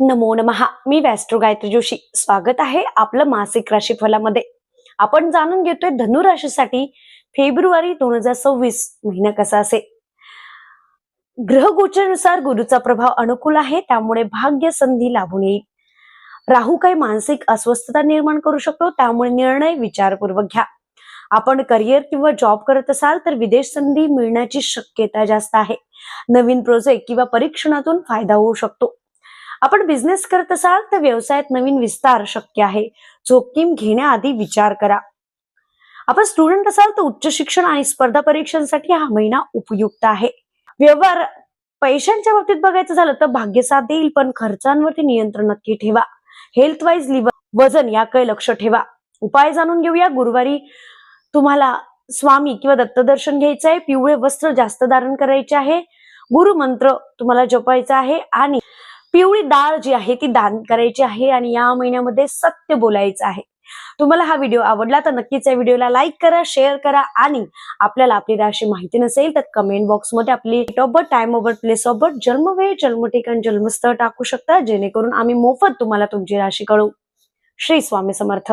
नमो नमहा मी वॅस्ट्रो गायत्री जोशी. स्वागत आहे आपलं मासिक राशीफलामध्ये. आपण जाणून घेतोय धनु राशीसाठी फेब्रुवारी दोन हजार सव्वीस महिना कसा असेल? ग्रहगोचरनुसार गुरुचा प्रभाव अनुकूल आहे त्यामुळे भाग्य संधी लाभून येईल. राहू काही मानसिक अस्वस्थता निर्माण करू शकतो त्यामुळे निर्णय विचारपूर्वक घ्या. आपण करिअर किंवा जॉब करत असाल तर विदेश संधी मिळण्याची शक्यता जास्त आहे. नवीन प्रोजेक्ट किंवा परीक्षणातून फायदा होऊ शकतो. आपण बिझनेस करत असाल तर व्यवसायात नवीन विस्तार शक्य आहे. जोखीम घेण्याआधी विचार करा. आपण स्टुडंट असाल तर उच्च शिक्षण आणि स्पर्धा परीक्षांसाठी हा महिना उपयुक्त आहे. व्यवहार पैशांच्या बाबतीत बघायचं झालं तर भाग्य साथ देईल पण खर्चांवरती नियंत्रण नक्की ठेवा. हेल्थ वाईज लिव्हर वजन याकडे लक्ष ठेवा. उपाय जाणून घेऊया. गुरुवारी तुम्हाला स्वामी किंवा दत्तदर्शन घ्यायचं आहे. पिवळे वस्त्र जास्त धारण करायचे आहे. गुरुमंत्र तुम्हाला जपायचा आहे. आणि पिवळी डाळ जी आहे ती दान करायची आहे आणि या महिन्यामध्ये सत्य बोलायचं आहे. तुम्हाला हा व्हिडिओ आवडला तर नक्कीच या व्हिडिओला लाईक करा शेअर करा आणि आपल्याला आपली राशी माहिती नसेल तर कमेंट बॉक्समध्ये आपली date of time of place of birth जन्मवेळ जन्मठिकाण जन्मस्थळ टाकू शकता जेणेकरून आम्ही मोफत तुम्हाला तुमची राशी कळू श्री स्वामी समर्थ.